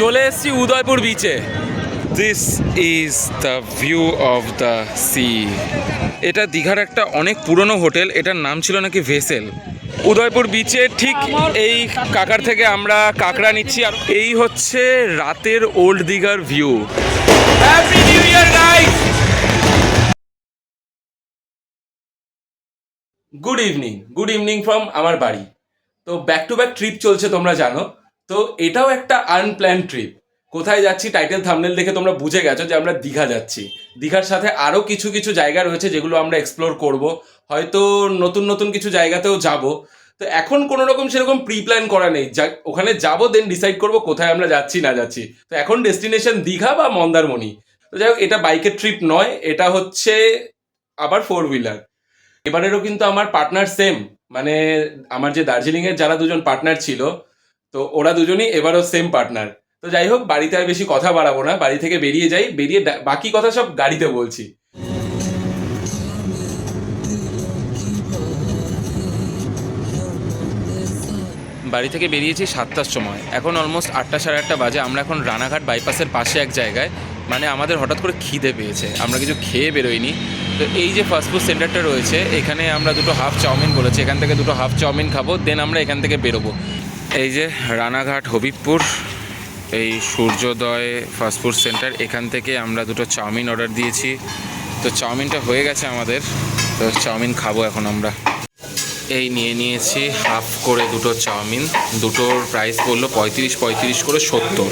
চলে এসেছি উদয়পুর বিচে this is the view of the sea এটা দীঘার একটা অনেক পুরনো হোটেল এটার নাম ছিল নাকি ভেসেল। উদয়পুর বিচে ঠিক এই কাকার থেকে আমরা কাকড়া নিচ্ছি আর এই হচ্ছে রাতের ওল্ড দীঘার view happy new year guys good evening good evening from আমার বাড়ি। তো ব্যাক টু ব্যাক ট্রিপ চলছে তোমরা জানো। তো এটাও একটা আনপ্ল্যান ট্রিপ কোথায় যাচ্ছি টাইটেল থামনেল দেখে তোমরা বুঝে গেছো যে আমরা দীঘা যাচ্ছি। দীঘার সাথে আরও কিছু কিছু জায়গা রয়েছে যেগুলো আমরা এক্সপ্লোর করব। হয়তো নতুন নতুন কিছু জায়গাতেও যাব। তো এখন কোনো রকম সেরকম প্রি প্ল্যান করা নেই। যা, ওখানে যাব দেন ডিসাইড করব কোথায় আমরা যাচ্ছি, না যাচ্ছি। তো এখন ডেস্টিনেশন দীঘা বা মন্দারমণি। তো যাই হোক, এটা বাইকের ট্রিপ নয়, এটা হচ্ছে আবার ফোর হুইলার এবারেরও কিন্তু আমার পার্টনার সেম মানে আমার যে দার্জিলিংয়ের যারা দুজন পার্টনার ছিল তো ওরা দুজনই এবারও সেম পার্টনার তো যাই হোক বাড়িতে আর বেশি কথা বাড়াবো না। বাড়ি থেকে বেরিয়ে যাই, বেরিয়ে বাকি কথা সব গাড়িতে বলছি। বাড়ি থেকে বেরিয়েছি সাতটার সময়। এখন অলমোস্ট আটটা সাড়ে আটটা বাজে। আমরা এখন রানাঘাট বাইপাসের পাশে এক জায়গায়। মানে আমাদের হঠাৎ করে খিদে পেয়েছে। আমরা কিছু খেয়ে বেরোইনি। তো এই যে ফাস্টফুড সেন্টারটা রয়েছে, এখানে আমরা দুটো হাফ চাউমিন বলেছি। এখান থেকে দুটো হাফ চাউমিন খাব দেন আমরা এখান থেকে বেরোবো। এই যে রানাঘাট হবিবপুর, এই সূর্যোদয় ফাস্টফুড সেন্টার, এখান থেকে আমরা দুটো চাউমিন অর্ডার দিয়েছি। তো চাউমিনটা হয়ে গেছে আমাদের, তো চাউমিন খাব এখন আমরা। এই নিয়ে নিয়েছি হাফ করে দুটো চাউমিন, দুটোর প্রাইস পড়ল পঁয়ত্রিশ পঁয়ত্রিশ করে সত্তর।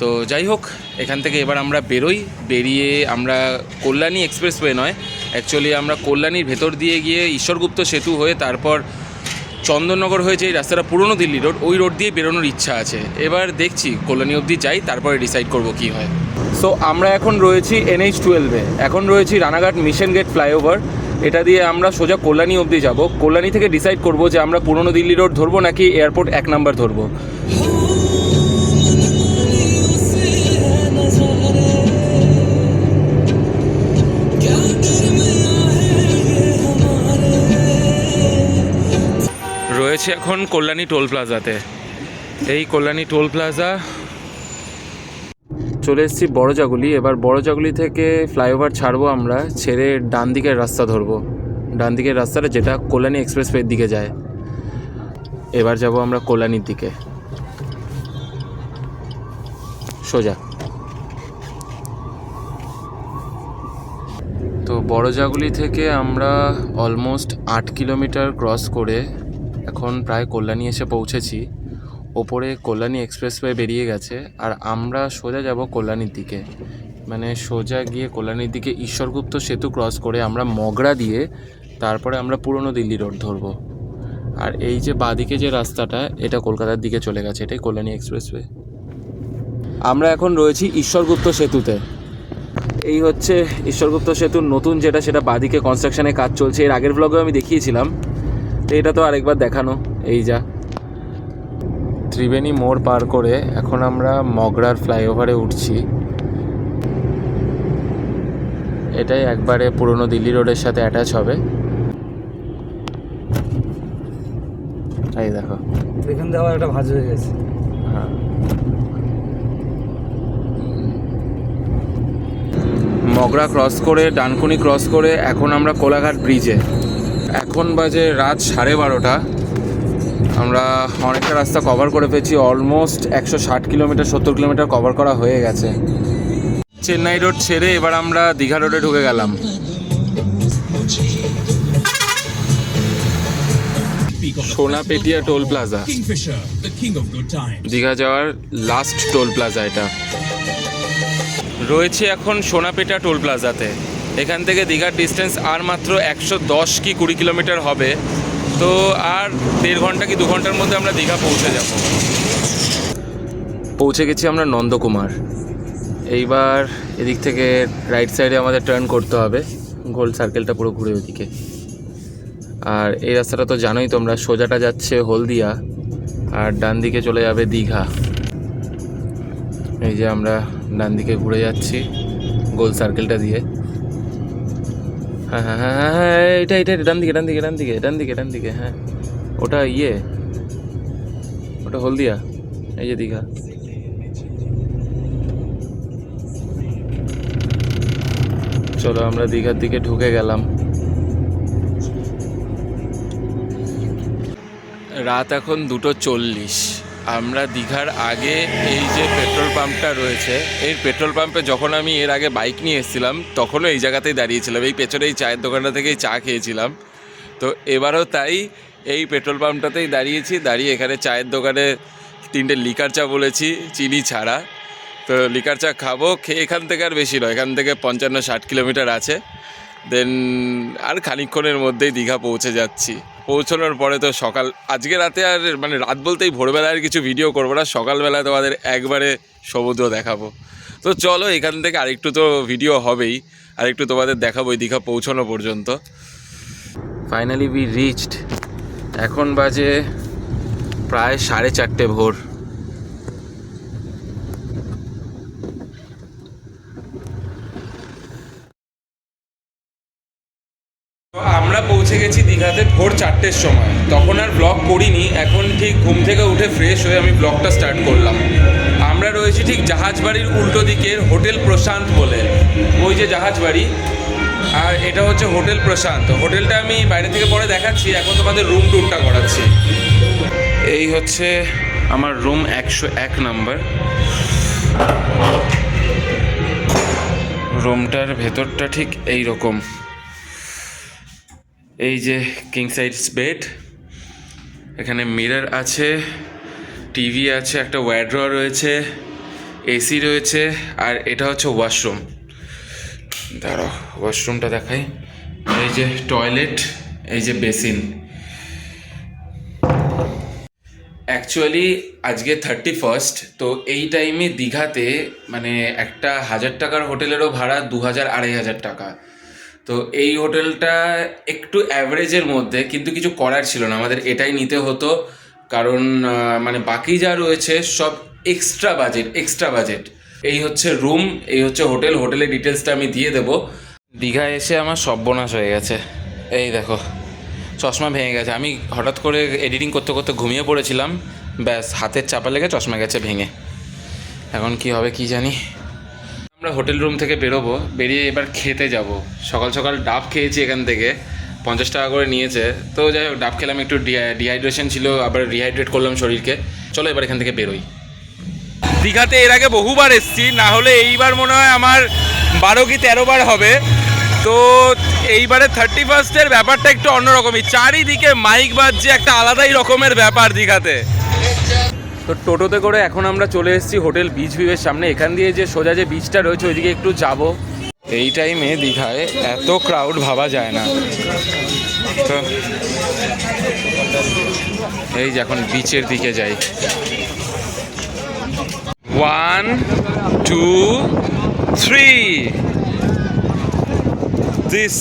তো যাই হোক, এখান থেকে এবার আমরা বেরোই, বেরিয়ে আমরা কল্যাণী এক্সপ্রেসওয়ে নয় অ্যাকচুয়ালি আমরা কল্যাণীর ভেতর দিয়ে গিয়ে ঈশ্বরগুপ্ত সেতু হয়ে তারপর চন্দননগর হয়েছে এই রাস্তাটা পুরনো দিল্লি রোড, ওই রোড দিয়ে বেরোনোর ইচ্ছা আছে। এবার দেখছি কল্যাণী অবধি যাই, তারপরে ডিসাইড করব কি হয়। সো আমরা এখন রয়েছি এনএইচ টুয়েলভে এখন রয়েছি রানাঘাট মিশন গেট ফ্লাইওভার এটা দিয়ে আমরা সোজা কল্যাণী অবধি যাব। কল্যাণী থেকে ডিসাইড করব যে আমরা পুরনো দিল্লি রোড ধরবো নাকি এয়ারপোর্ট এক নাম্বার ধরবো। রয়েছে এখন কল্যাণী টোল প্লাজাতে। এই কল্যাণী টোল প্লাজা চলে এসেছি বড়জাগুলি। এবার বড়জাগুলি থেকে ফ্লাইওভার ছাড়বো আমরা, ছেড়ে ডান দিকের রাস্তা ধরবো। ডান দিকের রাস্তাটা যেটা কল্যাণী এক্সপ্রেসওয়ের দিকে যায়। এবার যাব আমরা কল্যাণীর দিকে। সোজা। তো বড়জাগুলি থেকে আমরা অলমোস্ট আট কিলোমিটার ক্রস করে এখন প্রায় কল্যাণী এসে পৌঁছেছি। ওপরে কল্যাণী এক্সপ্রেসওয়ে বেরিয়ে গেছে আর আমরা সোজা যাব কল্যাণীর দিকে। মানে সোজা গিয়ে কল্যাণীর দিকে ঈশ্বরগুপ্ত সেতু ক্রস করে আমরা মগরা দিয়ে তারপরে আমরা পুরনো দিল্লি রোড ধরবো। আর এই যে বাদিকে যে রাস্তাটা, এটা কলকাতার দিকে চলে গেছে, এটাই কল্যাণী এক্সপ্রেসওয়ে আমরা এখন রয়েছি ঈশ্বরগুপ্ত সেতুতে। এই হচ্ছে ঈশ্বরগুপ্ত সেতুর নতুন যেটা, সেটা বাদিকে কনস্ট্রাকশনের কাজ চলছে। এর আগের ব্লগেও আমি দেখিয়েছিলাম। তো এটা তো আরেকবার দেখানো। এই যা। ত্রিবেণী মোড় পার করে এখন আমরা মগরার ফ্লাইওভারে উঠছি। এটাই একবারে পুরনো দিল্লি রোডের সাথে অ্যাটাচ হবে। এই দেখো। এখান থেকে আবার একটা ভাজ হয়ে গেছে। হ্যাঁ। মগরা ক্রস করে ডানকুনি ক্রস করে এখন আমরা কোলাঘাট ব্রিজে এখন বাজে রাত সাড়ে বারোটা। আমরা অনেকটা রাস্তা কভার করে পেয়েছি অলমোস্ট একশো ষাট কিলোমিটার, সত্তর কিলোমিটার কভার করা হয়ে গেছে। চেন্নাই রোড ছেড়ে এবার আমরা দীঘা রোডে ঢুকে গেলাম। সোনাপেটিয়া টোল প্লাজা. দীঘা যাওয়ার লাস্ট টোল প্লাজা এটা। রয়েছে এখন সোনাপেটা টোল প্লাজাতে এখান থেকে দীঘার ডিস্টেন্স আর মাত্র একশো দশ কি কুড়ি কিলোমিটার হবে। তো আর দেড় ঘণ্টা কি দু ঘণ্টার মধ্যে আমরা দীঘা পৌঁছে যাব। পৌঁছে গেছি আমরা নন্দকুমার। এইবার এদিক থেকে রাইট সাইডে আমাদের টার্ন করতে হবে। গোল সার্কেলটা পুরো ঘুরে ওদিকে। আর এই রাস্তাটা তো জানোই তোমরা, সোজাটা যাচ্ছে হলদিয়া, আর ডান দিকে চলে যাবে দীঘা। এই যে আমরা ডান দিকে ঘুরে যাচ্ছি গোল সার্কেলটা দিয়ে। হ্যাঁ হ্যাঁ হ্যাঁ হ্যাঁ হ্যাঁ এটা এটা, ডান দিকে ডান দিকে ডান দিকে ডান দিকে ডান দিকে হ্যাঁ। ওটা ইয়ে ওটা হলদিয়া, এই যে দীঘা। চলো, আমরা দীঘার দিকে ঢুকে গেলাম। রাত এখন দুটো চল্লিশ। আমরা দীঘার আগে এই যে পেট্রোল পাম্পটা রয়েছে এই পেট্রোল পাম্পে যখন আমি এর আগে বাইক নিয়ে এসেছিলাম, তখনও এই জায়গাতেই দাঁড়িয়েছিলাম। এই পেছনে এই চায়ের দোকানটা থেকেই চা খেয়েছিলাম। তো এবারও তাই এই পেট্রোল পাম্পটাতেই দাঁড়িয়েছি। দাঁড়িয়ে এখানে চায়ের দোকানে তিনটে লিকার চা বলেছি, চিনি ছাড়া। তো লিকার চা খাব, খেয়ে এখান থেকে আর বেশি নয়, এখান থেকে পঞ্চান্ন ষাট কিলোমিটার আছে। দেন আর খানিকক্ষণের মধ্যেই দীঘা পৌঁছে যাচ্ছি। পৌঁছানোর পরে তো সকাল, আজকে রাতে আর মানে রাত বলতেই ভোরবেলা আর কিছু ভিডিও করব না সকালবেলায় তোমাদের একবারে সমুদ্র দেখাবো। তো চলো, এখান থেকে আরেকটু তো ভিডিও হবেই, আরেকটু তোমাদের দেখাবো ওই দীঘা পৌঁছানো পর্যন্ত। ফাইনালি বি রিচড এখন বাজে প্রায় সাড়ে চারটে ভোর। চারটের সময়। তখন আর ব্লগ করিনি, এখন ঠিক ঘুম থেকে উঠে ফ্রেশ হয়ে আমি ব্লগটা স্টার্ট করলাম। আমরা রয়েছি ঠিক জাহাজবাড়ির উল্টো দিকের হোটেল প্রশান্ত বলে। ওই যে জাহাজবাড়ি। আর এটা হচ্ছে হোটেল প্রশান্ত। হোটেলটা আমি বাইরে থেকে পরে দেখাচ্ছি, এখন তোমাদের রুম টুরটা করাচ্ছি। এই হচ্ছে আমার রুম একশো এক নাম্বার রুমটার ভেতরটা ঠিক এই রকম এই যে কিং সাইজ বেড এখানে মিরর আছে টিভি আছে, একটা ওয়ার্ড্র রয়েছে এসি রয়েছে, আর এটা হচ্ছে ওয়াশরুম দাঁড়াও ওয়াশরুমটা দেখাই। এই যে টয়লেট এই যে বেসিন অ্যাকচুয়ালি আজকে থার্টি ফার্স্ট তো এই টাইমে দীঘাতে মানে একটা হাজার টাকার হোটেলেরও ভাড়া দু হাজার আড়াই হাজার টাকা। তো এই হোটেলটা একটু অ্যাভারেজের মধ্যে, কিন্তু কিছু করার ছিল না। আমাদের এটাই নিতে হতো, কারণ মানে বাকি যা রয়েছে সব এক্সট্রা বাজেট এক্সট্রা বাজেট এই হচ্ছে রুম এই হচ্ছে হোটেল হোটেলের ডিটেলসটা আমি দিয়ে দেবো। দীঘায় এসে আমার সর্বনাশ হয়ে গেছে। এই দেখো, চশমা ভেঙে গেছে। আমি হঠাৎ করে এডিটিং করতে করতে ঘুমিয়ে পড়েছিলাম। ব্যাস, হাতের চাপা লেগে চশমা গেছে ভেঙে। এখন কি হবে কি জানি। আমরা হোটেল রুম থেকে বেরোবো, বেরিয়ে এবার খেতে যাব। সকাল সকাল ডাব খেয়েছি এখান থেকে, পঞ্চাশ টাকা করে নিয়েছে। তো যাই হোক, ডাব খেলাম একটু ডিহাইড্রেশন ছিল, আবার রিহাইড্রেট করলাম শরীরকে। চলো এবার এখান থেকে বেরোই। দীঘাতে এর আগে বহুবার এসেছি, না হলে এইবার মনে হয় আমার বারো কি তেরো বার হবে। তো এইবারে থার্টি ফার্স্টের ব্যাপারটা একটু অন্যরকমই। চারিদিকে মাইক বাজছে, একটা আলাদাই রকমের ব্যাপার দীঘাতে। তো টোটোতে করে এখন আমরা চলে এসেছি হোটেল বিচ ভিউয়ের সামনে। এখান দিয়ে যে সোজা যে বিচটা রয়েছে, ওইদিকে একটু যাব। এই টাইমে দীঘায় এত ক্রাউড ভাবা যায় না। তো এই যে এখন বিচের দিকে যাই। One two three this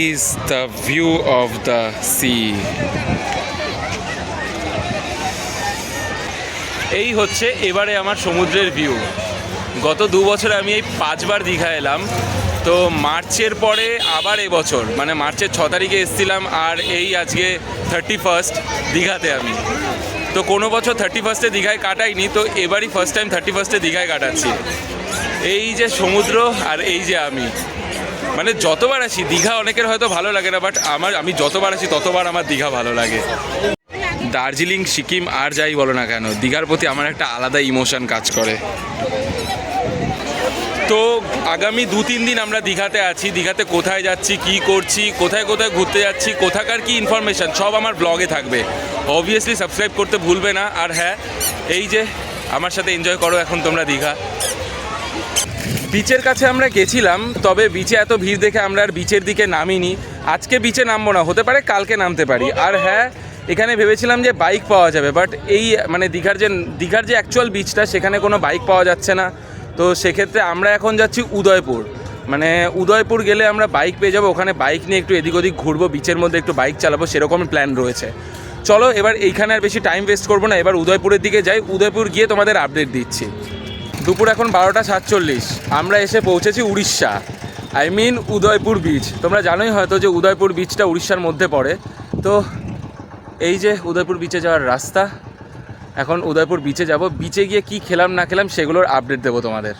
is the view of the sea এই হচ্ছে এবারে আমার সমুদ্রের ভিউ গত দু বছরে আমি এই পাঁচবার দীঘা এলাম। তো মার্চের পরে আবার এবছর মানে মার্চের ছ তারিখে এসেছিলাম আর এই আজকে থার্টি ফার্স্ট দীঘাতে আমি। তো কোনো বছর থার্টি ফার্স্টে দীঘায় কাটাইনি, তো এবারই ফার্স্ট টাইম থার্টি ফার্স্টে দীঘায় কাটাচ্ছি। এই যে সমুদ্র আর এই যে আমি। মানে যতবার আসি, দীঘা অনেকের হয়তো ভালো লাগে না বাট আমার আমি যতবার আসি, ততবার আমার দীঘা ভালো লাগে। দার্জিলিং, সিকিম আর যাই বলো না কেন, দীঘার প্রতি আমার একটা আলাদা ইমোশন কাজ করে। তো আগামী দু তিন দিন আমরা দীঘাতে আছি, দীঘাতে কোথায় যাচ্ছি, কি করছি, কোথায় কোথায় ঘুরতে যাচ্ছি, কোথাকার কি ইনফরমেশন সব আমার ব্লগে থাকবে। অবভিয়াসলি সাবস্ক্রাইব করতে ভুলবে না, আর হ্যাঁ এই যে আমার সাথে এনজয় করো এখন তোমরা দীঘা। বিচের কাছে আমরা গেছিলাম, তবে বিচে এত ভিড় দেখে আমরা আর বিচের দিকে নামিনি। আজকে বিচে নামবো না, হতে পারে কালকে নামতে পারি। আর হ্যাঁ এখানে ভেবেছিলাম যে বাইক পাওয়া যাবে বাট এই মানে দীঘার যে দীঘার যে অ্যাকচুয়াল বিচটা সেখানে কোনো বাইক পাওয়া যাচ্ছে না। তো সেক্ষেত্রে আমরা এখন যাচ্ছি উদয়পুর। মানে উদয়পুর গেলে আমরা বাইক পেয়ে যাব, ওখানে বাইক নিয়ে একটু এদিক ওদিক ঘুরবো বিচের মধ্যে একটু বাইক চালাবো সেরকম প্ল্যান রয়েছে। চলো, এবার এইখানে আর বেশি টাইম ওয়েস্ট করব না, এবার উদয়পুরের দিকে যাই। উদয়পুর গিয়ে তোমাদের আপডেট দিচ্ছি। দুপুর এখন বারোটা সাতচল্লিশ, আমরা এসে পৌঁছেছি Orissa. I mean Udaypur beach তোমরা জানোই হয়তো যে উদয়পুর বিচটা উড়িষ্যার মধ্যে পড়ে। তো এই যে উদয়পুর বিচে যাওয়ার রাস্তা, এখন উদয়পুর বিচে যাব। বিচে গিয়ে কি খেলাম, না খেলাম, সেগুলোর আপডেট দেবো তোমাদের।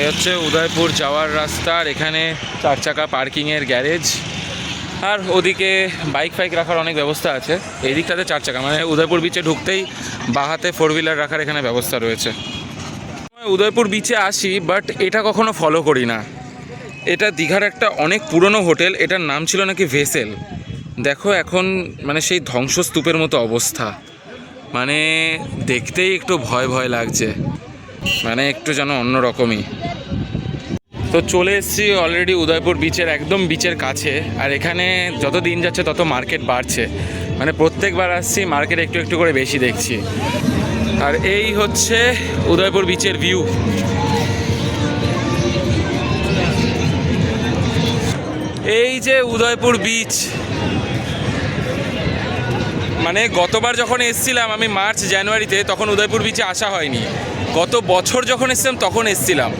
এ হচ্ছে উদয়পুর যাওয়ার রাস্তা, আর এখানে চার চাকা পার্কিংয়ের গ্যারেজ আর ওদিকে বাইক ফাইক রাখার অনেক ব্যবস্থা আছে। এই দিকটাতে চার চাকা মানে উদয়পুর বিচে ঢুকতেই বাহাতে ফোর হুইলার রাখার এখানে ব্যবস্থা রয়েছে। উদয়পুর বিচে আসি বাট এটা কখনো ফলো করি না। এটা দীঘার একটা অনেক পুরনো হোটেল এটার নাম ছিল নাকি ভেসেল দেখো এখন মানে সেই ধ্বংসস্তূপের মতো অবস্থা। মানে দেখতেই একটু ভয় ভয় লাগছে। মানে একটু যেন অন্যরকমই। তো চলে এসেছি অলরেডি উদয়পুর বিচের একদম বিচের কাছে। আর এখানে যত দিন যাচ্ছে তত মার্কেট বাড়ছে। মানে প্রত্যেকবার আসছি মার্কেট একটু একটু করে বেশি দেখছি। আর এই হচ্ছে উদয়পুর বিচের ভিউ এই যে উদয়পুর বিচ মানে গতবার যখন এসছিলাম আমি মার্চ জানুয়ারিতে, তখন উদয়পুর বিচে আসা হয়নি। গত বছর যখন এসছিলাম, তখন এসছিলাম।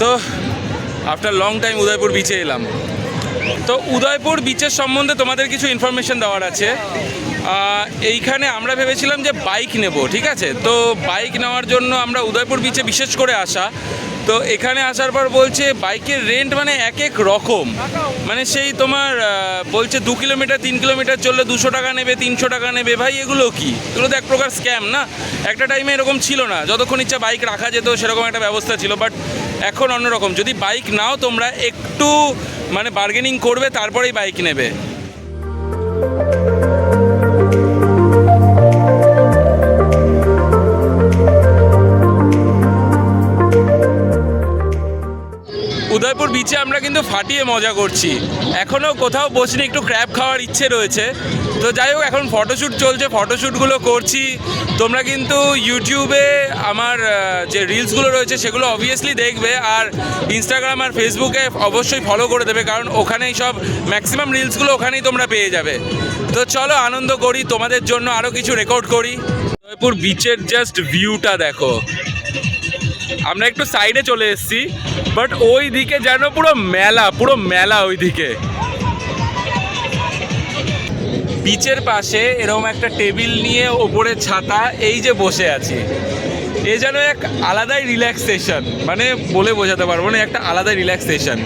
তো আফটার লং টাইম উদয়পুর বিচে এলাম। তো উদয়পুর বিচের সম্বন্ধে তোমাদের কিছু ইনফরমেশন দেওয়ার আছে। এইখানে আমরা ভেবেছিলাম যে বাইক নেব, ঠিক আছে? তো বাইক নেওয়ার জন্য আমরা উদয়পুর বিচে বিশেষ করে আসা। তো এখানে আসার পর বলছে, বাইকের রেন্ট মানে এক এক রকম। মানে সেই তোমার বলছে দু কিলোমিটার, তিন কিলোমিটার চললে দুশো টাকা নেবে, তিনশো টাকা নেবে। ভাই, এগুলো কি? এগুলো তো এক প্রকার স্ক্যাম না? একটা টাইমে এরকম ছিল না। যতক্ষণ ইচ্ছা বাইক রাখা যেত, সেরকম একটা ব্যবস্থা ছিল। বাট এখন অন্যরকম যদি বাইক নাও, তোমরা একটু মানে বার্গেনিং করবে, তারপরেই বাইক নেবে। উদয়পুর বিচে আমরা কিন্তু ফাটিয়ে মজা করছি। এখনও কোথাও বসিনি, একটু ক্র্যাব খাওয়ার ইচ্ছে রয়েছে। তো যাই হোক, এখন ফটোশ্যুট চলছে ফটোশ্যুটগুলো করছি। তোমরা কিন্তু ইউটিউবে আমার যে রিলসগুলো রয়েছে, সেগুলো অবভিয়াসলি দেখবে। আর ইনস্টাগ্রাম আর ফেসবুকে অবশ্যই ফলো করে দেবে, কারণ ওখানেই সব ম্যাক্সিমাম রিলসগুলো ওখানেই তোমরা পেয়ে যাবে। তো চলো, আনন্দ করি, তোমাদের জন্য আরও কিছু রেকর্ড করি। উদয়পুর বিচের জাস্ট ভিউটা দেখো। আমরা একটু সাইডে চলে এসেছি। বাট ওই দিকে যেন পুরো মেলা পুরো মেলা ওই দিকে। বিচের পাশে এরকম একটা টেবিল নিয়ে ওপরে ছাতা, এই যে বসে আছি। এ যেন এক আলাদাই রিল্যাক্সেশন মানে বলে বোঝাতে পারব না, একটা আলাদাই রিল্যাক্সেশন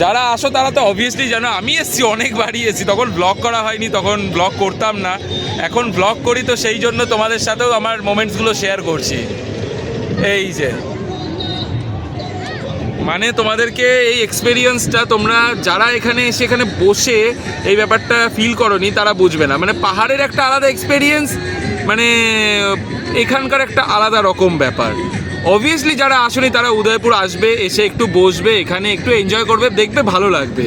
যারা আসো তারা তো অবভিয়াসলি জানো, আমি এসেছি অনেকবারই এসেছি। তখন ব্লগ করা হয়নি, তখন ব্লগ করতাম না। এখন ব্লগ করি তো সেই জন্য তোমাদের সাথেও আমার মোমেন্টসগুলো শেয়ার করছি। এই যে। মানে তোমাদেরকে এই এক্সপেরিয়েন্সটা তোমরা যারা এখানে এসে এখানে বসে এই ব্যাপারটা ফিল করনি, তারা বুঝবে না। মানে পাহাড়ের একটা আলাদা এক্সপেরিয়েন্স মানে এখানকার একটা আলাদা রকম ব্যাপার। অবভিয়াসলি যারা আসেনি, তারা উদয়পুর আসবে, এসে একটু বসবে, এখানে একটু এনজয় করবে, দেখবে ভালো লাগবে।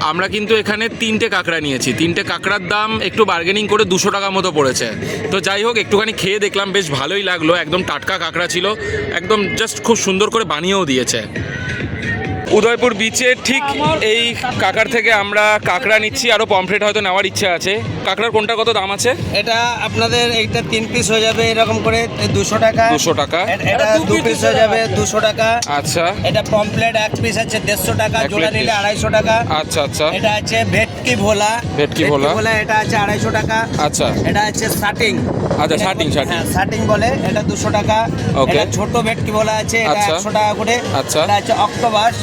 আমরা কিন্তু এখানে তিনটে কাঁকড়া নিয়েছি। তিনটে কাঁকড়ার দাম একটু বার্গেনিং করে দুশো টাকা মতো পড়েছে। তো যাই হোক, একটুখানি খেয়ে দেখলাম, বেশ ভালোই লাগল। একদম টাটকা কাঁকড়া ছিল। একদম জাস্ট খুব সুন্দর করে বানিয়েও দিয়েছে। উদয়পুর বিচে ঠিক এই কাকার থেকে আমরা কাঁকড়া নিচ্ছি আরও পমফ্রেট হয়তো নেওয়ার ইচ্ছা আছে। কাঁকড়ার কোনটা কত দাম আছে? এটা আপনাদের এইটা তিন পিস হয়ে যাবে এরকম করে দুশো টাকা। দুশো টাকা। এটা দু পিস হয়ে যাবে দুশো টাকা। আচ্ছা। এটা পমপ্লেট এক পিস আছে দেড়শো টাকা জোড়া নিলে আড়াইশো টাকা। আচ্ছা আচ্ছা। এটা আছে ভেটকি ভোলা। ভেটকি ভোলা। এটা আছে আড়াইশো টাকা। আচ্ছা। এটা আছে শাটিং আচ্ছা, শার্টিং শার্টিং হ্যাঁ শার্টিং বলে এটা দুশো টাকা। ওকে এটা ছোট ভেটকি বলা আছে এটা আচ্ছা। একশো টাকা করে। আচ্ছা। এটা আছে অক্টোপাস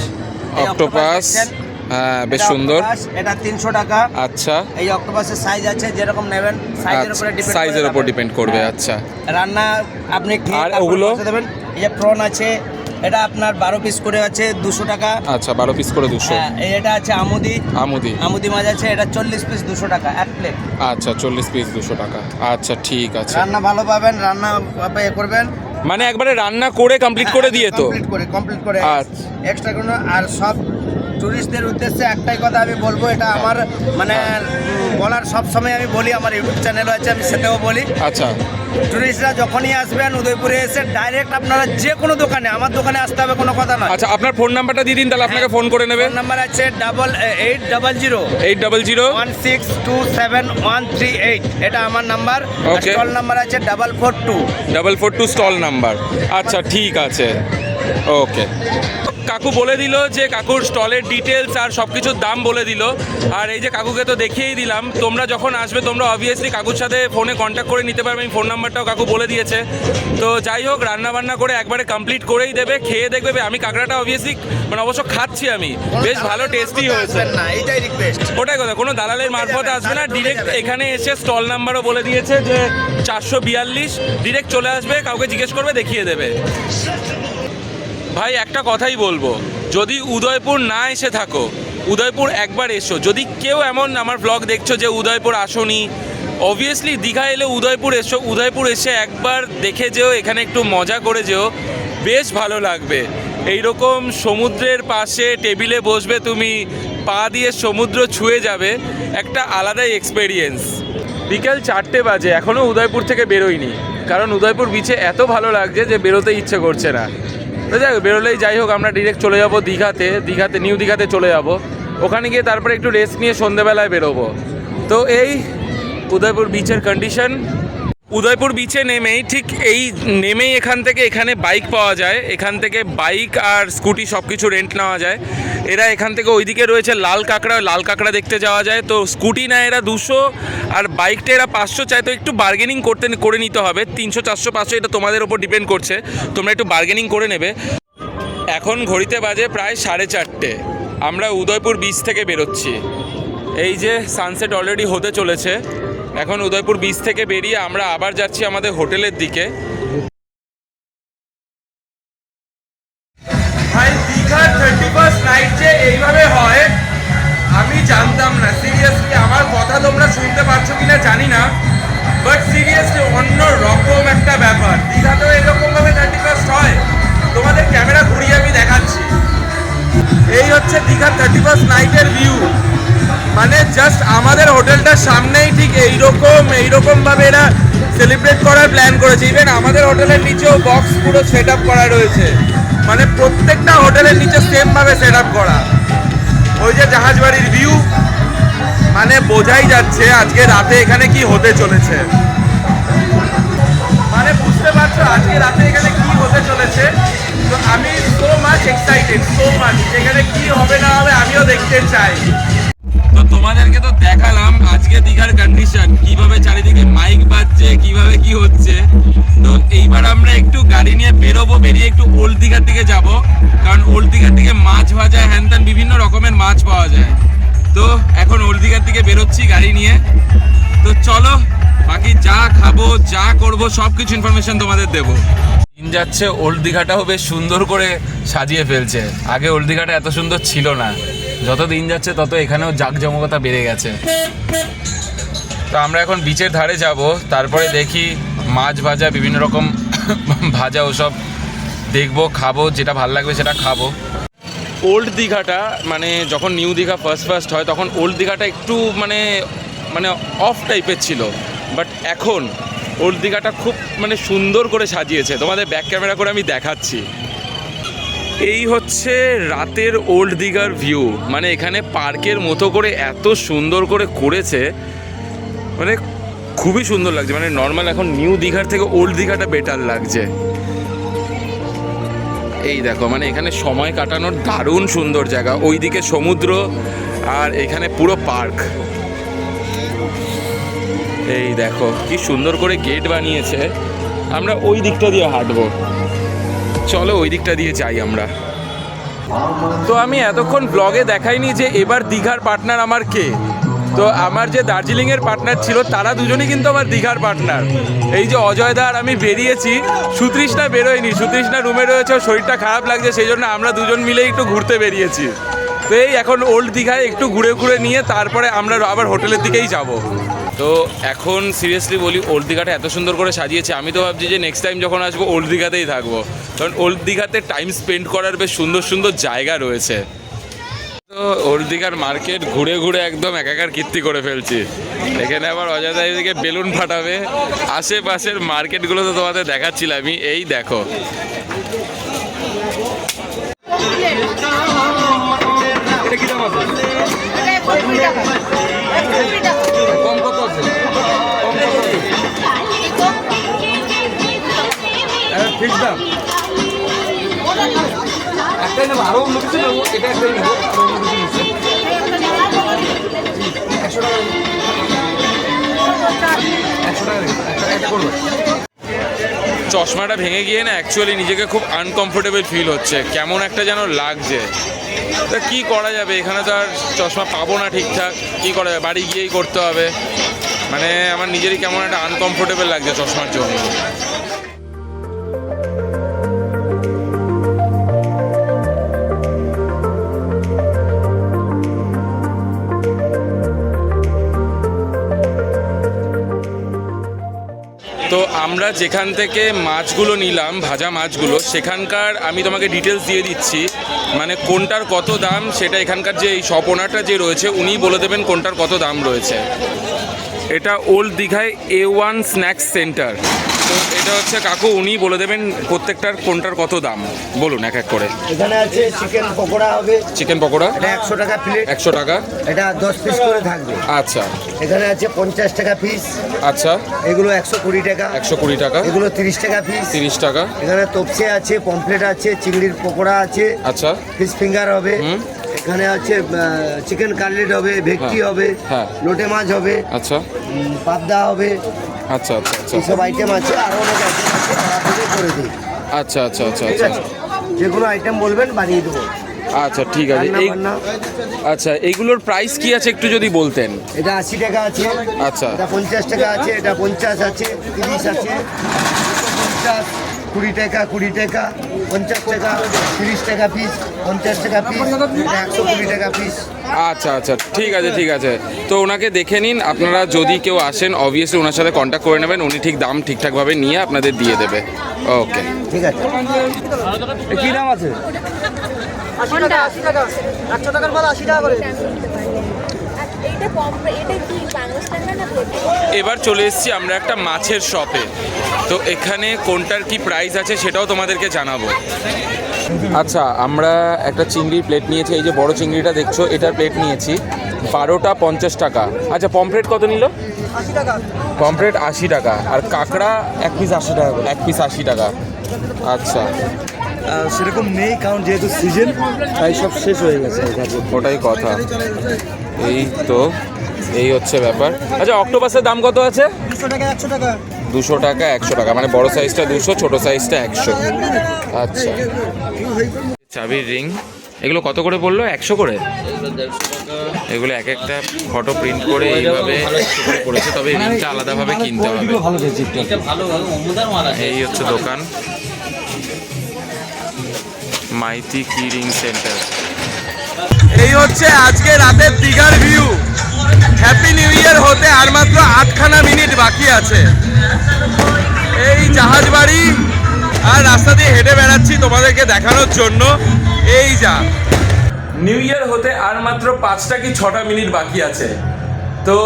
অক্টোপাস হ্যাঁ বেশ সুন্দর। এটা তিনশো টাকা। আচ্ছা। এই অক্টোপাসের সাইজ আছে যেরকম নেবেন সাইজের উপরে ডিপেন্ড সাইজের উপর ডিপেন্ড করবে আচ্ছা। রান্না আপনি আর ওগুলো? দেবেন। এই যে প্রন আছে এটা আপনার বারো পিস করে আছে দুশো টাকা। আচ্ছা বারো পিস করে দুশো। হ্যাঁ এটা আছে আমুদি। আমুদি। আমুদি মাছ আছে এটা চল্লিশ পিস দুশো টাকা এক প্লেট আচ্ছা চল্লিশ পিস দুশো টাকা। আচ্ছা ঠিক আছে। রান্না ভালো পাবেন রান্না করবেন। মানে একবারে রান্না করে কমপ্লিট করে দিয়ে তো? কমপ্লিট করে কমপ্লিট করে আর এক্সট্রা কোনো আর সব টুরিস্টদের উদ্দেশ্যে একটাই কথা আমি বলব এটা আমার মানে বলার সব সময় আমি বলি আমার ইউটিউব চ্যানেল আছে আমি সেটাও বলি। আচ্ছা। টুরিস্টরা যখনই আসবেন উদয়পুরে এসে ডাইরেক্ট আপনারা যে কোনো দোকানে আমার দোকানে আসতে হবে কোনো কথা নয়। আচ্ছা আপনার ফোন নাম্বারটা দিয়ে দিন তাহলে আপনাকে ফোন করে নেবে। ফোন নাম্বার আছে double eight double zero eight double zero one six two seven one three eight এটা আমার নাম্বার. স্টল নাম্বার আছে double four two double four two stall number আচ্ছা ঠিক আছে। ওকে কাকু বলে দিল যে কাকুর স্টলের ডিটেলস আর সব কিছুর দাম বলে দিল। আর এই যে কাকুকে তো দেখিয়েই দিলাম, তোমরা যখন আসবে তোমরা অবভিয়াসলি কাকুর সাথে ফোনে কন্ট্যাক্ট করে নিতে পারবে। আমি ফোন নাম্বারটাও কাকু বলে দিয়েছে। তো যাই হোক রান্না বান্না করে একবারে কমপ্লিট করেই দেবে, খেয়ে দেখবে। আমি কাঁকড়াটা অবভিয়াসলি মানে অবশ্য খাচ্ছি আমি। বেশ ভালো টেস্টি হয়েছে। ওটাই কথা, কোনো দালালের মারফত আসবে না। ডিরেক্ট এখানে এসে স্টল নাম্বারও বলে দিয়েছে যে চারশো বিয়াল্লিশ। ডিরেক্ট চলে আসবে, কাউকে জিজ্ঞেস করবে, দেখিয়ে দেবে। ভাই, একটা কথাই বলব। যদি উদয়পুর না এসে থাকো, উদয়পুর একবার এসো। যদি কেউ এমন আমার ব্লগ দেখছ যে উদয়পুর আসোনি অবভিয়াসলি দীঘা এলে উদয়পুর এসো। উদয়পুর এসে একবার দেখে যেও, এখানে একটু মজা করে যেও। বেশ ভালো লাগবে। এইরকম সমুদ্রের পাশে টেবিলে বসবে তুমি, পা দিয়ে সমুদ্র ছুঁয়ে যাবে। একটা আলাদাই এক্সপেরিয়েন্স বিকেল চারটে বাজে এখনও উদয়পুর থেকে বেরোয়নি কারণ উদয়পুর বিচে এত ভালো লাগছে যে বেরোতে ইচ্ছে করছে না। তো যাই হোক, বেরোলেই যাই হোক আমরা ডিরেক্ট চলে যাব দীঘাতে দীঘাতে নিউ দীঘাতে চলে যাব। ওখানে গিয়ে তারপরে একটু রেস্ট নিয়ে সন্ধেবেলায় বেরোবো। তো এই উদয়পুর বিচের কন্ডিশন উদয়পুর বিচে নেমেই ঠিক এই নেমেই এখান থেকে এখানে বাইক পাওয়া যায়। এখান থেকে বাইক আর স্কুটি সব কিছু রেন্ট নেওয়া যায়। এরা এখান থেকে ওইদিকে রয়েছে লাল কাঁকড়া লাল কাঁকড়া দেখতে যাওয়া যায়। তো স্কুটি না এরা দুশো আর বাইকটা এরা পাঁচশো চায়। তো একটু বার্গেনিং করতে করে নিতে হবে। তিনশো, চারশো, পাঁচশো এটা তোমাদের ওপর ডিপেন্ড করছে। তোমরা একটু বার্গেনিং করে নেবে। এখন ঘড়িতে বাজে প্রায় সাড়ে চারটে। আমরা উদয়পুর বিচ থেকে বেরোচ্ছি। এই যে সানসেট অলরেডি হতে চলেছে। এখন উদয়পুর বিচ থেকে বেরিয়ে আমরা আবার যাচ্ছি আমাদের হোটেলের দিকে। ভাই দীঘার থার্টি ফার্স্ট নাইট যে এইভাবে হয়, আমি জানতাম না। আমার কথা তোমরা শুনতে কিনা সিরিয়াসলি অন্য রকম একটা ব্যাপার। দীঘাতেও এরকম ভাবে থার্টি ফার্স্ট হয়? তোমাদের ক্যামেরা ঘুরিয়ে আমি দেখাচ্ছি। এই হচ্ছে দীঘার থার্টি ফার্স্ট নাইটের ভিউ মানে জাস্ট আমাদের হোটেলটার সামনেই ঠিক এইরকম এইরকম ভাবে এরা সেলিব্রেট করার প্ল্যান করেছে। ইভেন আমাদের হোটেলের নিচেও বক্স পুরো সেট আপ করা রয়েছে। মানে প্রত্যেকটা হোটেলের নিচে সেম ভাবে সেট আপ করা। ওই যে জাহাজ বাড়ির ভিউ মানে বোঝাই যাচ্ছে আজকে রাতে এখানে কি হতে চলেছে। মানে বুঝতে পারছ আজকে রাতে এখানে কি হতে চলেছে? তো আমি so much excited so much এখানে কি হবে না হবে আমিও দেখতে চাই। তো তোমাদেরকে তো দেখালাম আজকে দীঘার কন্ডিশন কীভাবে চারিদিকে মাইক বাজছে, কীভাবে কি হচ্ছে। তো এইবার আমরা একটু গাড়ি নিয়ে বেরোবো, বেরিয়ে একটু ওল্ড দীঘার দিকে যাব। কারণ ওল্ড দীঘার দিকে মাছ ভাজা হ্যান ত্যান বিভিন্ন রকমের মাছ পাওয়া যায়। তো এখন ওল্ড দীঘার দিকে বেরোচ্ছি গাড়ি নিয়ে। তো চলো, বাকি যা খাব, যা করব সব কিছু ইনফরমেশন তোমাদের দেবো। দিন যাচ্ছে ওল্ড দীঘাটাও বেশ সুন্দর করে সাজিয়ে ফেলছে। আগে ওল্ড দীঘাটা এত সুন্দর ছিল না। যত দিন যাচ্ছে, তত এখানেও জাঁকজমকতা বেড়ে গেছে। তো আমরা এখন বিচের ধারে যাব, তারপরে দেখি মাছ ভাজা, বিভিন্ন রকম ভাজা ওসব দেখব, খাব, যেটা ভালো লাগবে সেটা খাব। ওল্ড দীঘাটা মানে যখন নিউ দীঘা ফার্স্ট ফার্স্ট হয়, তখন ওল্ড দীঘাটা একটু মানে মানে অফ টাইপের ছিল। বাট এখন ওল্ড দীঘাটা খুব মানে সুন্দর করে সাজিয়েছে। তোমাদের ব্যাক ক্যামেরা করে আমি দেখাচ্ছি। এই হচ্ছে রাতের ওল্ড দীঘার ভিউ। মানে এখানে পার্কের মতো করে এত সুন্দর করে করেছে। মানে খুবই সুন্দর লাগছে। মানে নর্মাল এখন নিউ দীঘার থেকে ওল্ড দীঘাটা বেটার লাগছে। এই দেখো মানে এখানে সময় কাটানোর দারুণ সুন্দর জায়গা। ওইদিকে সমুদ্র আর এখানে পুরো পার্ক। এই দেখো, কি সুন্দর করে গেট বানিয়েছে। আমরা ওই দিকটা দিয়ে হাঁটবো। চলো ওই দিকটা দিয়ে যাই আমরা। তো আমি এতক্ষণ ব্লগে দেখাইনি যে এবার দীঘার পার্টনার আমার কে। তো আমার যে দার্জিলিংয়ের পার্টনার ছিল, তারা দুজনেই কিন্তু আমার দীঘার পার্টনার এই যে অজয় দা আর আমি বেরিয়েছি, সুতৃষ্ণা বেরোয়নি। সুতৃষ্ণা রুমে রয়েছে শরীরটা খারাপ লাগছে সেই জন্য আমরা দুজন মিলে একটু ঘুরতে বেরিয়েছি। তো এই এখন ওল্ড দীঘায় একটু ঘুরে ঘুরে নিয়ে, তারপরে আমরা আবার হোটেলের দিকেই যাব। তো এখন সিরিয়াসলি বলি ওল্ড দীঘাটা এত সুন্দর করে সাজিয়েছে, আমি তো ভাবছি যে নেক্সট টাইম যখন আসব ওল্ড দীঘাতেই থাকব। কারণ ওল্ড দীঘাতে টাইম স্পেন্ড করার বেশ সুন্দর সুন্দর জায়গা রয়েছে। তো ওল্ড দীঘার মার্কেট ঘুরে ঘুরে একদম একাকার কীর্তি করে ফেলছি। এখানে আবার অযোধ্যা দিকে বেলুন ফাটাবে। আশেপাশের মার্কেটগুলো তো তোমাদের দেখাচ্ছিলামই এই দেখো। কম ফিক্স দাম একটাই নেব, আরও অন্য কিছু এটা একটাই নেব, আরও অন্য কিছু নিচ্ছে। একশো টাকা একশো টাকা চশমাটা ভেঙে গিয়ে না অ্যাকচুয়ালি নিজেকে খুব আনকমফোর্টেবল ফিল হচ্ছে। কেমন একটা যেন লাগছে। তা কি করা যাবে? এখানে তো আর চশমা পাবো না ঠিকঠাক। কি করা যাবে? বাড়ি গিয়েই করতে হবে। মানে আমার নিজেরই কেমন একটা আনকমফোর্টেবল লাগছে চশমার জন্য। আমরা যেখান থেকে মাছগুলো নিলাম, ভাজা মাছগুলো, সেখানকার আমি তোমাকে ডিটেলস দিয়ে দিচ্ছি। মানে কোনটার কত দাম, সেটা এখানকার যে এই শপ যে রয়েছে, উনি বলে দেবেন কোনটার কত দাম রয়েছে। এটা ওল্ড দীঘায় এ ওয়ান স্ন্যাক্স সেন্টার তো এটা হচ্ছে কাকু উনি বলে দেবেন প্রত্যেকটার কোনটার কত দাম। বলুন এক এক করে। এখানে আছে চিকেন পকোড়া হবে। চিকেন পকোড়া? এটা একশো টাকা প্লেট একশো টাকা। এটা দশ পিস করে থাকবে। আচ্ছা। এখানে আছে পঞ্চাশ টাকা পিস আচ্ছা। এগুলো একশো কুড়ি টাকা। একশো কুড়ি টাকা। এগুলো তিরিশ টাকা পিস তিরিশ টাকা। এখানে তপসে আছে পমফ্লেট আছে চিংড়ির পকোড়া আছে। আচ্ছা। ফিশ ফিঙ্গার হবে। হুম। এখানে আছে চিকেন কাটলেট হবে ভেটকি হ্যাঁ। হবে হ্যাঁ। লোটে মাছ হবে আচ্ছা। পাবদা হবে আচ্ছা আচ্ছা আচ্ছা। এইসব আইটেম আছে আরও অনেক আইটেম আছে করে দিই আচ্ছা আচ্ছা আচ্ছা আচ্ছা। যে কোনো আইটেম বলবেন বানিয়ে দেবো। আচ্ছা ঠিক আছে। এই আচ্ছা এইগুলোর প্রাইস কি আছে একটু যদি বলতেন? এটা আশি টাকা আছে। আচ্ছা। এটা পঞ্চাশ টাকা আছে এটা পঞ্চাশ আছে তিরিশ আছে। পঞ্চাশ। কুড়ি টাকা কুড়ি টাকা পঞ্চাশ টাকা তিরিশ টাকা পিস পঞ্চাশ টাকা পিস একশো কুড়ি টাকা পিস আচ্ছা আচ্ছা ঠিক আছে ঠিক আছে। তো ওনাকে দেখে নিন আপনারা যদি কেউ আসেন অবভিয়াসলি ওনার সাথে কন্ট্যাক্ট করে নেবেন উনি ঠিক দাম ঠিকঠাকভাবে নিয়ে আপনাদের দিয়ে দেবে। ওকে ঠিক আছে। এ কি দাম আছে? এইটা পম্প এটা কি বাংলা টাকা না এবার চলে এসেছি আমরা একটা মাছের শপে তো এখানে কোনটার কি প্রাইস আছে সেটাও তোমাদেরকে জানাব। আচ্ছা আমরা একটা চিংড়ির প্লেট নিয়েছি এই যে বড় চিংড়িটা দেখছ এটার প্লেট নিয়েছি। বারোটা পঞ্চাশ টাকা। আচ্ছা পমফ্রেট কত নিল? পমফ্রেট আশি টাকা। আর কাঁকড়া এক পিস আশি টাকা এক পিস আশি টাকা। আচ্ছা। সেরকম নেই কারণ যেহেতু সিজন তাই সব শেষ হয়ে গেছে। ওটাই কথা। এই তো এই হচ্ছে ব্যাপার। আচ্ছা অক্টোপাসের দাম কত আছে? দুশো টাকা একশো টাকা। দুশো টাকা, একশো টাকা। মানে বড় সাইজটা দুশো, ছোট সাইজটা একশো। আচ্ছা। চাবির রিং এগুলো কত করে বলল একশো করে? এগুলো এক একটা ফটো প্রিন্ট করে এইভাবে করেছে তবে রিংটা আলাদাভাবে কিনতে হবে। এই হচ্ছে দোকান। মাইতি কি রিং সেন্টার এই হচ্ছে আজকে রাতের দিঘার ভিউ হ্যাপি নিউ ইয়ার হতে আর মাত্র আটখানা মিনিট বাকি আছে। এই জাহাজ বাড়ি আর রাস্তা দিয়ে হেঁটে বেড়াচ্ছি তোমাদেরকে দেখানোর জন্য। এই যা। নিউ ইয়ার হতে আর মাত্র পাঁচটা কি ছটা মিনিট বাকি আছে। তো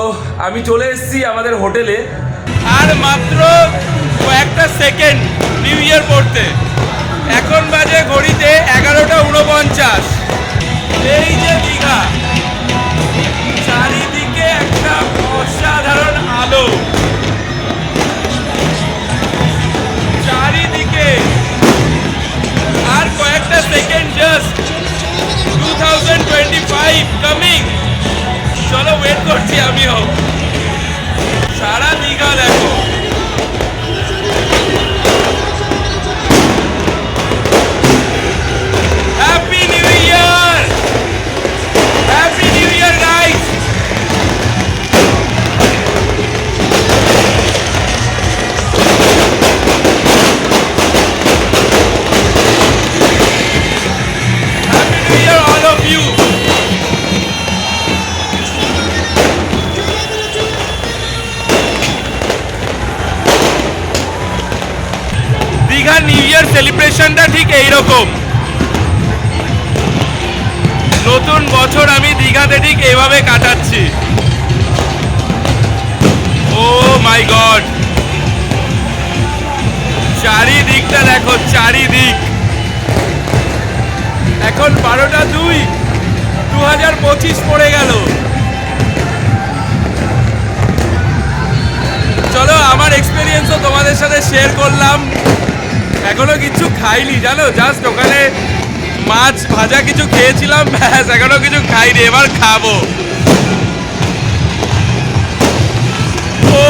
আমি চলে এসেছি আমাদের হোটেলে। আর মাত্র কয়েকটা সেকেন্ড নিউ ইয়ার পড়তে। এখন বাজে ঘড়িতে এগারোটা উনপঞ্চাশ এই যে দীঘা। আলো চারিদিকে আর কয়েকটা second just two thousand twenty five coming চলো ওয়েট করছি আমিও। সারা দীঘা দেখো। ঠিক এইরকম নতুন বছর আমি দীঘাতে ঠিক এইভাবে কাটাচ্ছি। Oh my god. চারিদিকটা দেখো, চারিদিক। এখন বারোটা দুই দু হাজার পঁচিশ পড়ে গেল। চলো, আমার এক্সপিরিয়েন্সও তোমাদের সাথে শেয়ার করলাম। এখনও কিছু খাইনি, জানো? জাস্ট ওখানে মাছ ভাজা কিছু খেয়েছিলাম, ব্যাস, এখনও কিছু খাইনি, এবার খাব। ও